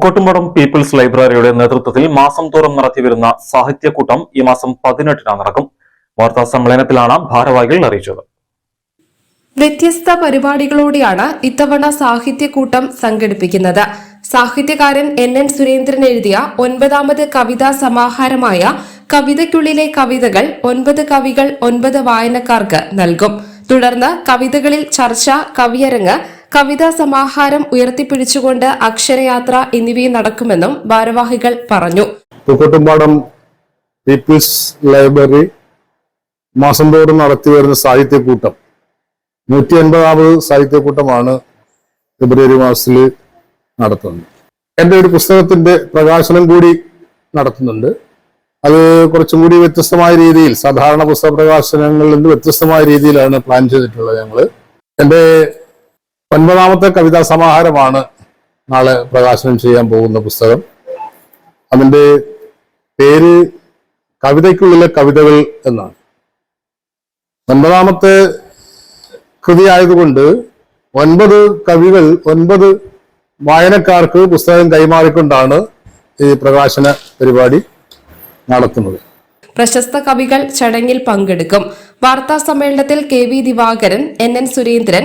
പൂക്കോട്ടുംപടം people's ലൈബ്രറിയുടെ നേതൃത്വത്തിൽ മാസം തോറും നടത്തിവരുന്ന സാഹിത്യകൂട്ടം ഈ മാസം പതിനെട്ടിനാണ് നടക്കും. വാർത്താ സമ്മേളനത്തിലാണ് ഭാരവാഹികൾ അറിയിച്ചത്. വ്യത്യസ്ത പരിപാടികളോടെയാണ് ഇത്തവണ സാഹിത്യകൂട്ടം സംഘടിപ്പിക്കുന്നത്. സാഹിത്യകാരൻ എൻ എൻ സുരേന്ദ്രൻ എഴുതിയ ഒൻപതാമത് കവിതാ സമാഹാരമായ കവിതയ്ക്കുള്ളിലെ കവിതകൾ ഒൻപത് കവികൾ ഒൻപത് വായനക്കാർക്ക് നൽകും. തുടർന്ന് കവിതകളിൽ ചർച്ച കവിയരങ്ങ് കവിതാ സമാഹാരം ഉയർത്തിപ്പിടിച്ചുകൊണ്ട് അക്ഷരയാത്ര എന്നിവയും നടക്കുമെന്നും ഭാരവാഹികൾ പറഞ്ഞു. പൂക്കോട്ടുംപാടം പീപ്പിൾസ് ലൈബ്രറി മാസം തോറും നടത്തി വരുന്ന സാഹിത്യക്കൂട്ടം. നൂറ്റി അൻപതാമത് സാഹിത്യക്കൂട്ടമാണ് ഫെബ്രുവരി മാസത്തിൽ നടത്തുന്നത്. എന്റെ ഒരു പുസ്തകത്തിന്റെ പ്രകാശനം കൂടി നടത്തുന്നുണ്ട്. അത് കുറച്ചും കൂടി വ്യത്യസ്തമായ രീതിയിൽ സാധാരണ പുസ്തക പ്രകാശനങ്ങളിൽ നിന്ന് വ്യത്യസ്തമായ രീതിയിലാണ് പ്ലാൻ ചെയ്തിട്ടുള്ളത് ഞങ്ങൾ എന്റെ ഒൻപതാമത്തെ കവിതാ സമാഹാരമാണ് നാളെ പ്രകാശനം ചെയ്യാൻ പോകുന്ന പുസ്തകം. അതിന്റെ പേര് കവിതയ്ക്കുള്ളിലെ കവിതകൾ എന്നാണ്. ഒൻപതാമത്തെ കൃതി ആയതുകൊണ്ട് ഒൻപത് കവികൾ ഒൻപത് വായനക്കാർക്ക് പുസ്തകം കൈമാറിക്കൊണ്ടാണ് ഈ പ്രകാശന പരിപാടി നടത്തുന്നത്. പ്രശസ്ത കവികൾ ചടങ്ങിൽ പങ്കെടുക്കും. വാർത്താ സമ്മേളനത്തിൽ K V Divakaran N N Surendran